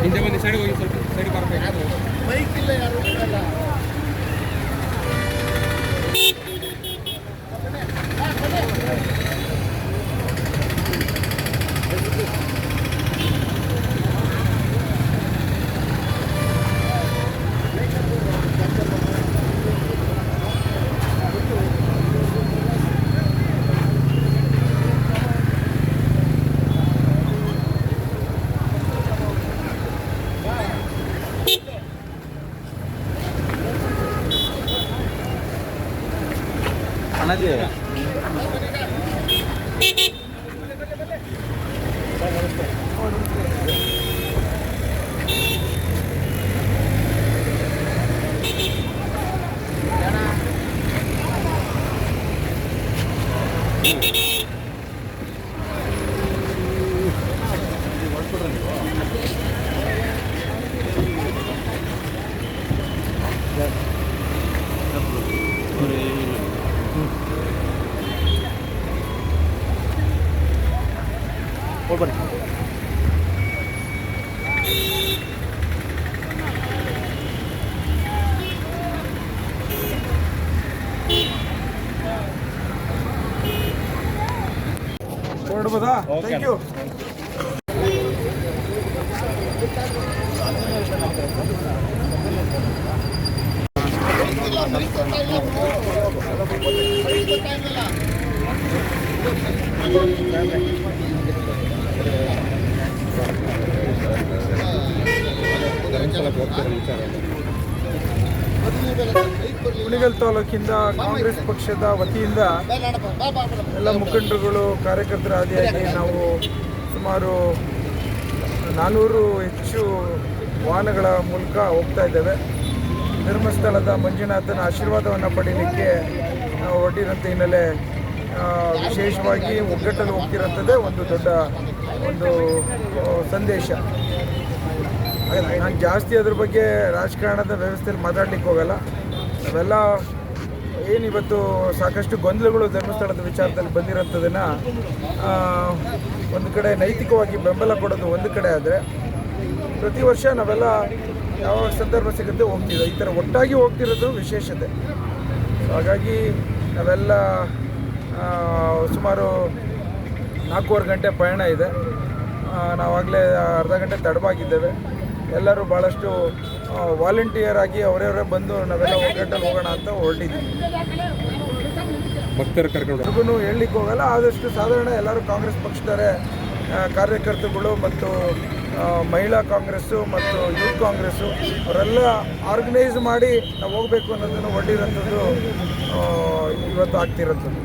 ಹಿಂದೆ ಬನ್ನಿ ಸೈಡ್ ಹೋಗಿ ಸ್ವಲ್ಪ మనది Thank you. Annaji ಹೊರಡ್ಬೋದಾ thank you Kunigal ತಾಲೂಕಿಂದ ಕಾಂಗ್ರೆಸ್ ಪಕ್ಷದ ವತಿಯಿಂದ ಎಲ್ಲ ಮುಖಂಡರುಗಳು, ಕಾರ್ಯಕರ್ತರ ಆದಿಯಾಗಿ ನಾವು ಸುಮಾರು ನಾನ್ನೂರು ಹೆಚ್ಚು ವಾಹನಗಳ ಮೂಲಕ ಹೋಗ್ತಾ ಇದ್ದೇವೆ. ಧರ್ಮಸ್ಥಳದ ಮಂಜುನಾಥನ ಆಶೀರ್ವಾದವನ್ನು ಪಡೀಲಿಕ್ಕೆ ನಾವು ಹೊರಟಿರೋಂಥ ಹಿನ್ನೆಲೆ ವಿಶೇಷವಾಗಿ ಒಗ್ಗಟ್ಟಲು ಹೋಗ್ತಿರೋಂಥದ್ದೇ ಒಂದು ದೊಡ್ಡ ಒಂದು ಸಂದೇಶ. ನಾನು ಜಾಸ್ತಿ ಅದ್ರ ಬಗ್ಗೆ ರಾಜಕಾರಣದ ವ್ಯವಸ್ಥೆಯಲ್ಲಿ ಮಾತಾಡ್ಲಿಕ್ಕೆ ಹೋಗಲ್ಲ. ನಾವೆಲ್ಲ ಏನಿವತ್ತು ಸಾಕಷ್ಟು ಗೊಂದಲಗಳು ಧರ್ಮಸ್ಥಳದ ವಿಚಾರದಲ್ಲಿ ಬಂದಿರೋಂಥದ್ದನ್ನು ಒಂದು ಕಡೆ ನೈತಿಕವಾಗಿ ಬೆಂಬಲ ಕೊಡೋದು ಒಂದು ಕಡೆ ಆದರೆ, ಪ್ರತಿ ವರ್ಷ ನಾವೆಲ್ಲ ಯಾವ ಸಂದರ್ಭ ಸಿಗುತ್ತೆ ಹೋಗ್ತಿದ್ದೆ ಈ ಥರ ಒಟ್ಟಾಗಿ ಹೋಗ್ತಿರೋದು ವಿಶೇಷತೆ. ಹಾಗಾಗಿ ನಾವೆಲ್ಲ ಸುಮಾರು ನಾಲ್ಕೂವರೆ ಗಂಟೆ ಪಯಣ ಇದೆ. ನಾವಾಗಲೇ ಅರ್ಧ ಗಂಟೆ ತಡವಾಗಿದ್ದೇವೆ. ಎಲ್ಲರೂ ಭಾಳಷ್ಟು ವಾಲಂಟಿಯರ್ ಆಗಿ ಅವರವರೇ ಬಂದು ನಾವೆಲ್ಲ ಒಗ್ಗಟ್ಟಲ್ಲಿ ಹೋಗೋಣ ಅಂತ ಹೊರಟಿದ್ದೀವಿ ಭಕ್ತರ ಕರ್ಕೊಂಡು ಹೇಳಲಿಕ್ಕೆ ಹೋಗಲ್ಲ ಆದಷ್ಟು ಸಾಧಾರಣ ಎಲ್ಲರೂ ಕಾಂಗ್ರೆಸ್ ಪಕ್ಷದವರೇ ಕಾರ್ಯಕರ್ತರುಗಳು ಮತ್ತು ಮಹಿಳಾ ಕಾಂಗ್ರೆಸ್ಸು ಮತ್ತು ಯೂತ್ ಕಾಂಗ್ರೆಸ್ಸು ಅವರೆಲ್ಲ ಆರ್ಗನೈಸ್ ಮಾಡಿ ನಾವು ಹೋಗಬೇಕು ಅನ್ನೋದನ್ನು ಒಡ್ಡಿರೋಂಥದ್ದು ಇವತ್ತು ಆಗ್ತಿರೋಂಥದ್ದು.